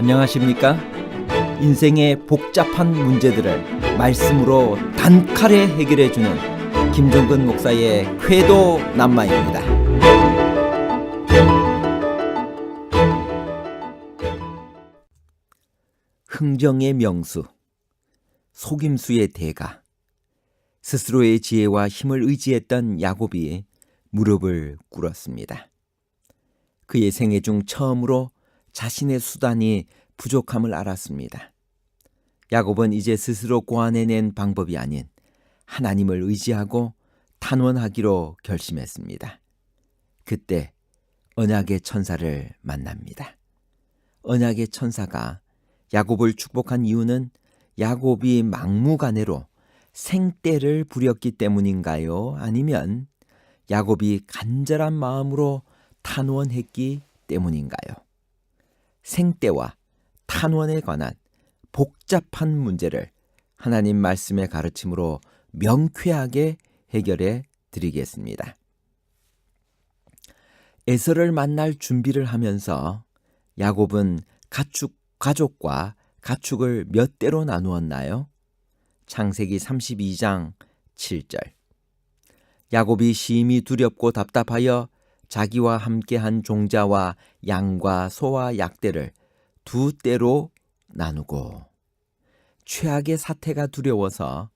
안녕하십니까? 인생의 복잡한 문제들을 말씀으로 단칼에 해결해 주는 김종근 목사의 쾌도 남마입니다. 흥정의 명수, 속임수의 대가, 스스로의 지혜와 힘을 의지했던 야곱이 무릎을 꿇었습니다. 그의 생애 중 처음으로 자신의 수단이 부족함을 알았습니다. 야곱은 이제 스스로 고안해낸 방법이 아닌 하나님을 의지하고 탄원하기로 결심했습니다. 그때 언약의 천사를 만납니다. 언약의 천사가 야곱을 축복한 이유는 야곱이 막무가내로 생떼를 부렸기 때문인가요? 아니면 야곱이 간절한 마음으로 탄원했기 때문인가요? 생떼와 탄원에 관한 복잡한 문제를 하나님 말씀의 가르침으로 명쾌하게 해결해 드리겠습니다. 에서를 만날 준비를 하면서 야곱은 가축 가족과 가축을 몇 대로 나누었나요? 창세기 32장 7절. 야곱이 심히 두렵고 답답하여 자기와 함께한 종자와 양과 소와 약대를 두 떼로 나누고 최악의 사태가 두려워서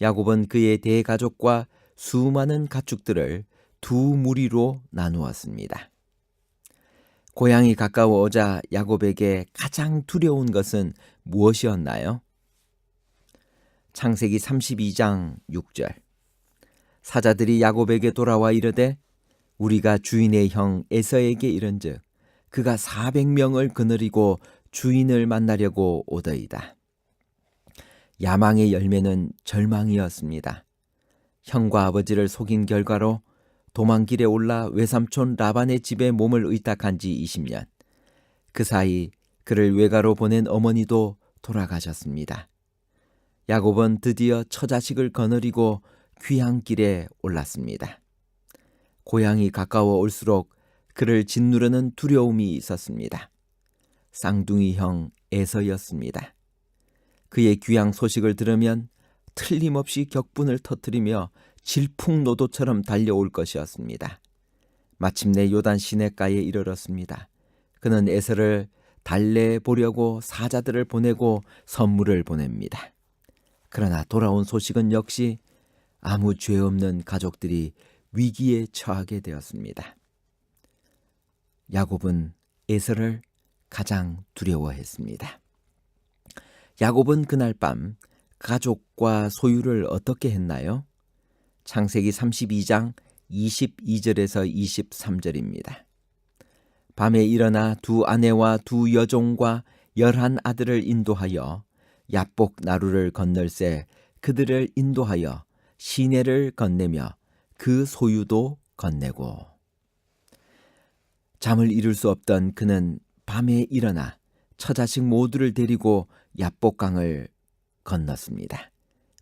야곱은 그의 대가족과 수많은 가축들을 두 무리로 나누었습니다. 고향이 가까워오자 야곱에게 가장 두려운 것은 무엇이었나요? 창세기 32장 6절. 사자들이 야곱에게 돌아와 이르되 우리가 주인의 형 에서에게 이른즉 그가 400명을 거느리고 주인을 만나려고 오더이다. 야망의 열매는 절망이었습니다. 형과 아버지를 속인 결과로 도망길에 올라 외삼촌 라반의 집에 몸을 의탁한 지 20년. 그 사이 그를 외가로 보낸 어머니도 돌아가셨습니다. 야곱은 드디어 처자식을 거느리고 귀향길에 올랐습니다. 고향이 가까워 올수록 그를 짓누르는 두려움이 있었습니다. 쌍둥이 형 에서였습니다. 그의 귀향 소식을 들으면 틀림없이 격분을 터뜨리며 질풍노도처럼 달려올 것이었습니다. 마침내 요단 시내가에 이르렀습니다. 그는 에서를 달래 보려고 사자들을 보내고 선물을 보냅니다. 그러나 돌아온 소식은 역시 아무 죄 없는 가족들이 위기에 처하게 되었습니다. 야곱은 에서를 가장 두려워했습니다. 야곱은 그날 밤 가족과 소유를 어떻게 했나요? 창세기 32장 22절에서 23절입니다. 밤에 일어나 두 아내와 두 여종과 열한 아들을 인도하여 야복 나루를 건널새 그들을 인도하여 시내를 건네며 그 소유도 건네고 잠을 이룰 수 없던 그는 밤에 일어나 처자식 모두를 데리고 야복강을 건넜습니다.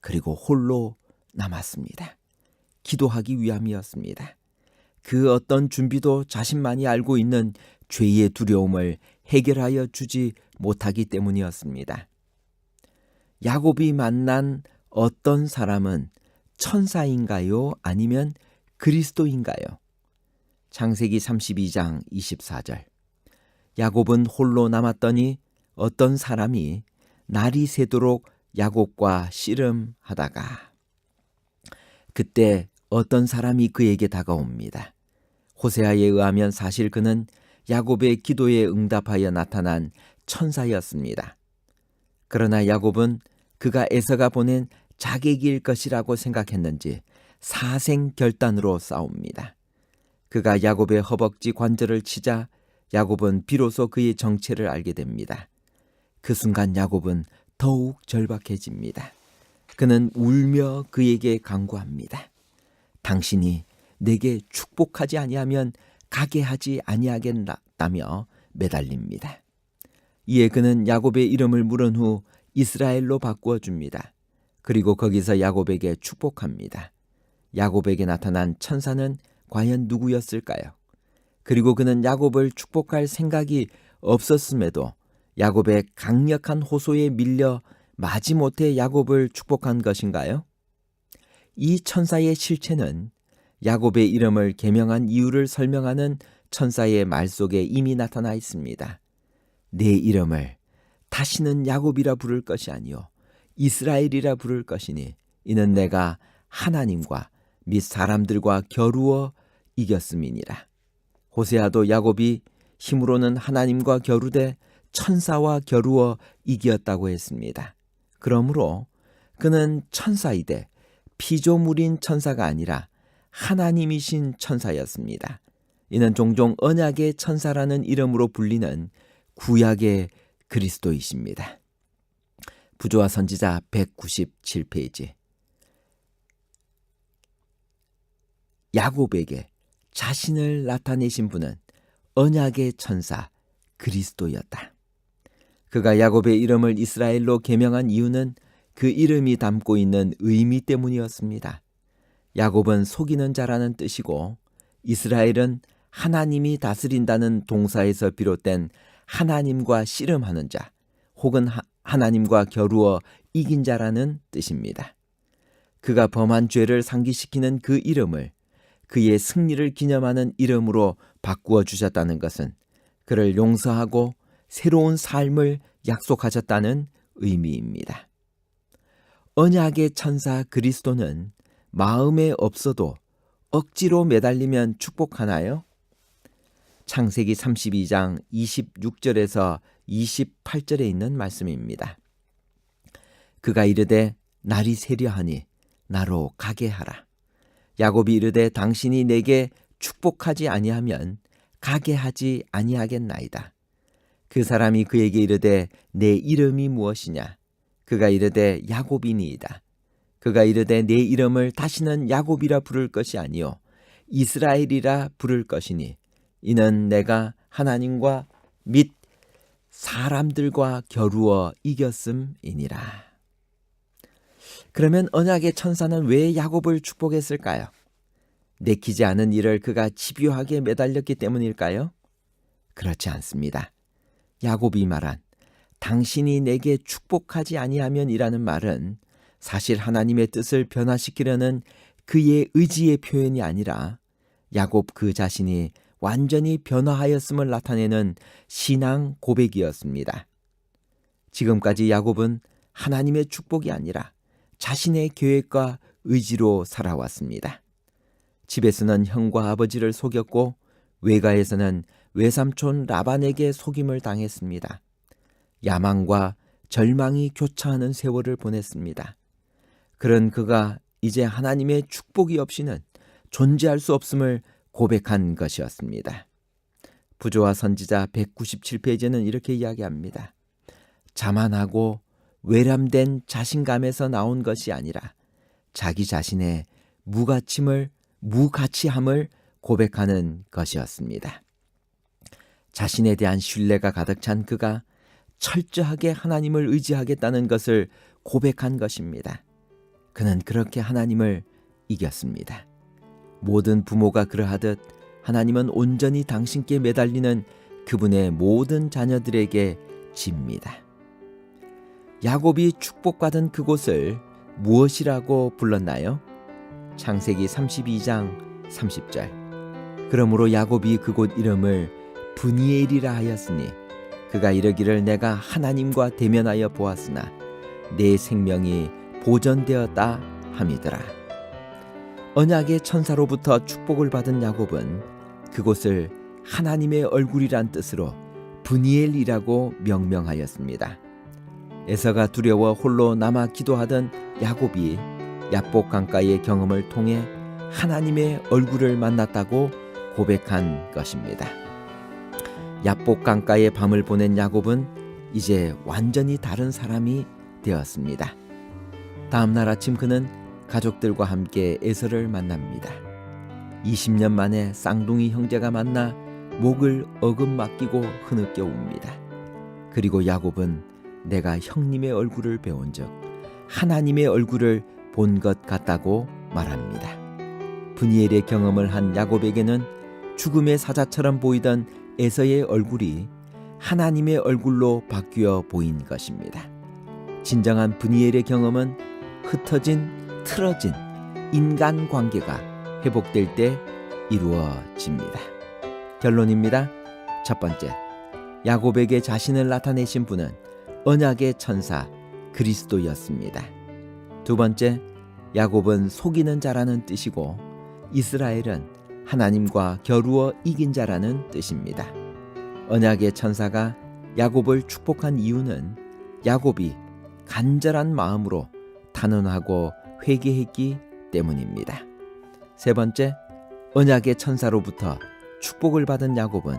그리고 홀로 남았습니다. 기도하기 위함이었습니다. 그 어떤 준비도 자신만이 알고 있는 죄의 두려움을 해결하여 주지 못하기 때문이었습니다. 야곱이 만난 어떤 사람은 천사인가요? 아니면 그리스도인가요? 창세기 32장 24절. 야곱은 홀로 남았더니 어떤 사람이 날이 새도록 야곱과 씨름하다가 그때 어떤 사람이 그에게 다가옵니다. 호세아에 의하면 사실 그는 야곱의 기도에 응답하여 나타난 천사였습니다. 그러나 야곱은 그가 에서가 보낸 자객일 것이라고 생각했는지 사생 결단으로 싸웁니다. 그가 야곱의 허벅지 관절을 치자 야곱은 비로소 그의 정체를 알게 됩니다. 그 순간 야곱은 더욱 절박해집니다. 그는 울며 그에게 강구합니다. 당신이 내게 축복하지 아니하면 가게 하지 아니하겠다며 매달립니다. 이에 그는 야곱의 이름을 물은 후 이스라엘로 바꾸어 줍니다. 그리고 거기서 야곱에게 축복합니다. 야곱에게 나타난 천사는 과연 누구였을까요? 그리고 그는 야곱을 축복할 생각이 없었음에도 야곱의 강력한 호소에 밀려 마지못해 야곱을 축복한 것인가요? 이 천사의 실체는 야곱의 이름을 개명한 이유를 설명하는 천사의 말 속에 이미 나타나 있습니다. 내 이름을 다시는 야곱이라 부를 것이 아니요 이스라엘이라 부를 것이니 이는 내가 하나님과 및 사람들과 겨루어 이겼음이니라. 호세아도 야곱이 힘으로는 하나님과 겨루되 천사와 겨루어 이겼다고 했습니다. 그러므로 그는 천사이되 피조물인 천사가 아니라 하나님이신 천사였습니다. 이는 종종 언약의 천사라는 이름으로 불리는 구약의 그리스도이십니다. 부조와 선지자 197페이지 야곱에게 자신을 나타내신 분은 언약의 천사 그리스도였다. 그가 야곱의 이름을 이스라엘로 개명한 이유는 그 이름이 담고 있는 의미 때문이었습니다. 야곱은 속이는 자라는 뜻이고 이스라엘은 하나님이 다스린다는 동사에서 비롯된 하나님과 씨름하는 자 혹은 하, 하나님과 겨루어 이긴 자라는 뜻입니다. 그가 범한 죄를 상기시키는 그 이름을 그의 승리를 기념하는 이름으로 바꾸어 주셨다는 것은 그를 용서하고 새로운 삶을 약속하셨다는 의미입니다. 언약의 천사 그리스도는 마음에 없어도 억지로 매달리면 축복하나요? 창세기 32장 26절에서 28절에 있는 말씀입니다. 그가 이르되 날이 세려하니 나로 가게 하라. 야곱이 이르되 당신이 내게 축복하지 아니하면 가게 하지 아니하겠나이다. 그 사람이 그에게 이르되 내 이름이 무엇이냐? 그가 이르되 야곱이니이다. 그가 이르되 내 이름을 다시는 야곱이라 부를 것이 아니요 이스라엘이라 부를 것이니 이는 내가 하나님과 및 사람들과 겨루어 이겼음이니라. 그러면 언약의 천사는 왜 야곱을 축복했을까요? 내키지 않은 일을 그가 집요하게 매달렸기 때문일까요? 그렇지 않습니다. 야곱이 말한 당신이 내게 축복하지 아니하면이라는 말은 사실 하나님의 뜻을 변화시키려는 그의 의지의 표현이 아니라 야곱 그 자신이 완전히 변화하였음을 나타내는 신앙 고백이었습니다. 지금까지 야곱은 하나님의 축복이 아니라 자신의 계획과 의지로 살아왔습니다. 집에서는 형과 아버지를 속였고 외가에서는 외삼촌 라반에게 속임을 당했습니다. 야망과 절망이 교차하는 세월을 보냈습니다. 그런 그가 이제 하나님의 축복이 없이는 존재할 수 없음을 고백한 것이었습니다. 부조와 선지자 197페이지는 이렇게 이야기합니다. 자만하고 외람된 자신감에서 나온 것이 아니라 자기 자신의 무가침을 무가치함을 고백하는 것이었습니다. 자신에 대한 신뢰가 가득 찬 그가 철저하게 하나님을 의지하겠다는 것을 고백한 것입니다. 그는 그렇게 하나님을 이겼습니다. 모든 부모가 그러하듯 하나님은 온전히 당신께 매달리는 그분의 모든 자녀들에게 집니다. 야곱이 축복받은 그곳을 무엇이라고 불렀나요? 창세기 32장 30절. 그러므로 야곱이 그곳 이름을 분이엘이라 하였으니 그가 이르기를 내가 하나님과 대면하여 보았으나 내 생명이 보전되었다 함이더라. 언약의 천사로부터 축복을 받은 야곱은 그곳을 하나님의 얼굴이란 뜻으로 분이엘이라고 명명하였습니다. 에서가 두려워 홀로 남아 기도하던 야곱이 야복 강가의 경험을 통해 하나님의 얼굴을 만났다고 고백한 것입니다. 야복 강가의 밤을 보낸 야곱은 이제 완전히 다른 사람이 되었습니다. 다음 날 아침 그는 가족들과 함께 에서를 만납니다. 20년 만에 쌍둥이 형제가 만나 목을 어금 맡기고 흐느껴 웁니다. 그리고 야곱은 내가 형님의 얼굴을 배운 적 하나님의 얼굴을 본 것 같다고 말합니다. 분이엘의 경험을 한 야곱에게는 죽음의 사자처럼 보이던 에서의 얼굴이 하나님의 얼굴로 바뀌어 보인 것입니다. 진정한 분이엘의 경험은 흩어진, 틀어진 인간 관계가 회복될 때 이루어집니다. 결론입니다. 첫 번째, 야곱에게 자신을 나타내신 분은 언약의 천사 그리스도였습니다. 두 번째, 야곱은 속이는 자라는 뜻이고 이스라엘은 하나님과 겨루어 이긴 자라는 뜻입니다. 언약의 천사가 야곱을 축복한 이유는 야곱이 간절한 마음으로 단언하고 회개했기 때문입니다. 세 번째, 언약의 천사로부터 축복을 받은 야곱은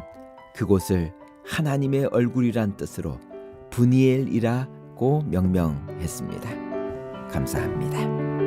그곳을 하나님의 얼굴이란 뜻으로 분이엘이라고 명명했습니다. 감사합니다.